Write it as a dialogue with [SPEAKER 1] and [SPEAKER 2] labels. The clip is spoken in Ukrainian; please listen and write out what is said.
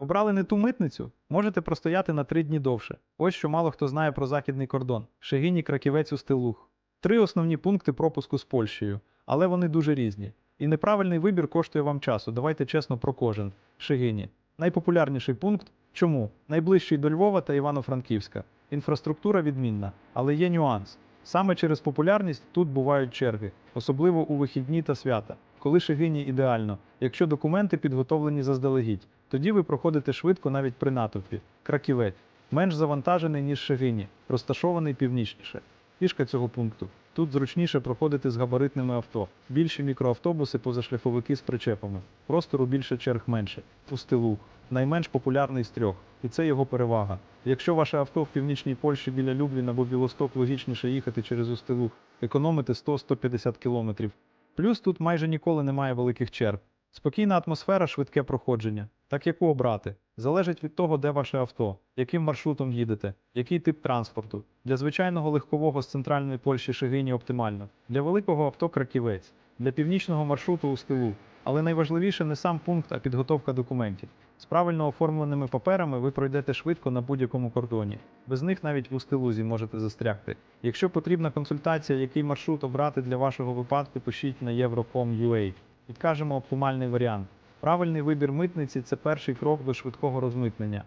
[SPEAKER 1] Обрали не ту митницю? Можете простояти на три дні довше. Ось що мало хто знає про західний кордон. Шегині, Краківець, Устилух. Три основні пункти пропуску з Польщею, але вони дуже різні. І неправильний вибір коштує вам часу. Давайте чесно про кожен. Шегині. Найпопулярніший пункт. Чому? Найближчий до Львова та Івано-Франківська. Інфраструктура відмінна, але є нюанс. Саме через популярність тут бувають черги, особливо у вихідні та свята, коли Шегині ідеально, якщо документи підготовлені заздалегідь. Тоді ви проходите швидко навіть при натовпі. Краківець менш завантажений, ніж Шегині, розташований північніше. Фішка цього пункту. Тут зручніше проходити з габаритними авто, більші мікроавтобуси, позашляховики з причепами. Простору більше черг менше. У стилу найменш популярний з трьох, і це його перевага. Якщо ваше авто в північній Польщі біля Люблін або Білосток логічніше їхати через Устилух, економити 100-150 кілометрів. Плюс тут майже ніколи немає великих черг. Спокійна атмосфера, швидке проходження. Так яку обрати? Залежить від того, де ваше авто, яким маршрутом їдете, який тип транспорту. Для звичайного легкового з центральної Польщі Шегині оптимально, для великого авто краківець, для північного маршруту у скилу. Але найважливіше не сам пункт, а підготовка документів. З правильно оформленими паперами ви пройдете швидко на будь-якому кордоні. Без них навіть в Устилузі можете застрягти. Якщо потрібна консультація, який маршрут обрати для вашого випадку, пишіть на Eurocom.ua. Підкажемо оптимальний варіант. Правильний вибір митниці це перший крок до швидкого розмитнення.